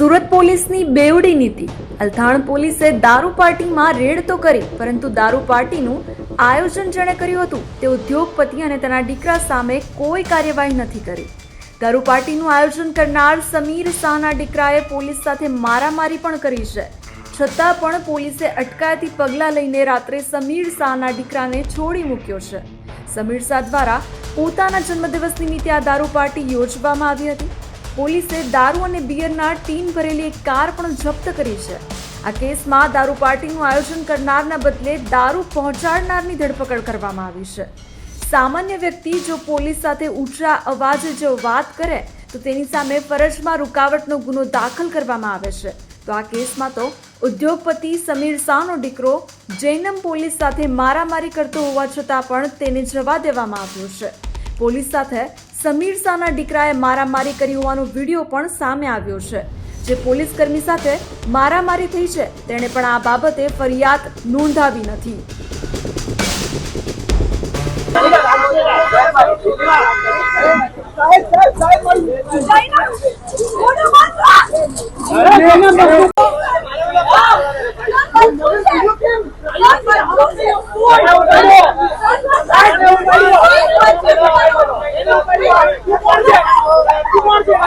સુરત પોલીસની બેવડી નીતિ. અલથાણ પોલીસે દારૂ પાર્ટીમાં રેડ તો કરી, પરંતુ દારૂ પાર્ટીનું આયોજન જેણે કર્યું હતું, તે ઉદ્યોગપતિ અને તેના દીકરા સામે કોઈ કાર્યવાહી નથી કરી. દારૂ પાર્ટીનું આયોજન કરનાર સમીર શાહના દીકરાએ પોલીસ સાથે મારામારી પણ કરી છે. છતાં પણ પોલીસે અટકાયતી પગલાં લઈને રાત્રે સમીર શાહના દીકરાને છોડી મૂક્યો છે. સમીર શાહ દ્વારા પોતાના જન્મદિવસ નિમિત્તે આ દારૂ પાર્ટી યોજવામાં આવી હતી. પોલીસે દારૂ અને બિયરના ટીન ભરેલી એક કાર પણ જપ્ત કરી છે. આ કેસમાં દારૂ પાર્ટીનું આયોજન કરનારના બદલે દારૂ પહોંચાડનારની ધરપકડ કરવામાં આવી છે. સામાન્ય વ્યક્તિ જો પોલીસ સાથે ઊંચા અવાજે જો વાત કરે, તો તેની સામે ફરજમાં રૂકાવટનો ગુનો દાખલ કરવામાં આવે છે. તો આ કેસમાં તો ઉદ્યોગપતિ સમીર શાહનો દીકરો જૈનમ પોલીસ સાથે મારામારી કરતો હોવા છતાં પણ તેને જવા દેવામાં આવ્યો છે. પોલીસ સાથે સમીર શાહના દીકરાએ મારામારી કરી હોવાનો વીડિયો પણ સામે આવ્યો છે જે પોલીસ કર્મી સાથે મારામારી થઈ છે તેણે પણ આ બાબતે ફરિયાદ નોંધાવી નથી